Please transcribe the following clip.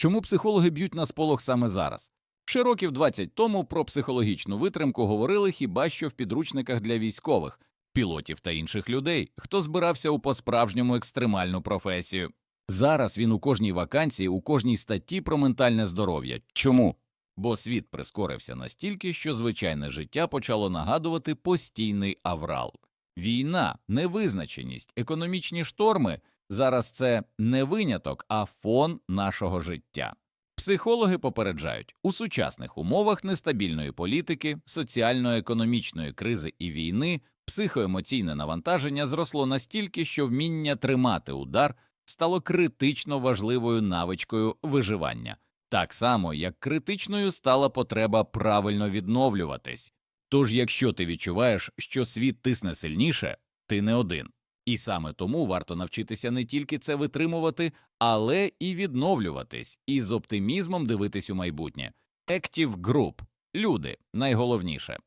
Чому психологи б'ють на сполох саме зараз? Ще років 20 тому про психологічну витримку говорили хіба що в підручниках для військових, пілотів та інших людей, хто збирався у по-справжньому екстремальну професію. Зараз він у кожній вакансії, у кожній статті про ментальне здоров'я. Чому? Бо світ прискорився настільки, що звичайне життя почало нагадувати постійний аврал. Війна, невизначеність, економічні шторми зараз це не виняток, а фон нашого життя. Психологи попереджають, у сучасних умовах нестабільної політики, соціально-економічної кризи і війни психоемоційне навантаження зросло настільки, що вміння тримати удар стало критично важливою навичкою виживання, так само як критичною стала потреба правильно відновлюватись. Тож, якщо ти відчуваєш, що світ тисне сильніше, ти не один. І саме тому варто навчитися не тільки це витримувати, але і відновлюватись, і з оптимізмом дивитись у майбутнє. Active Group – люди найголовніше.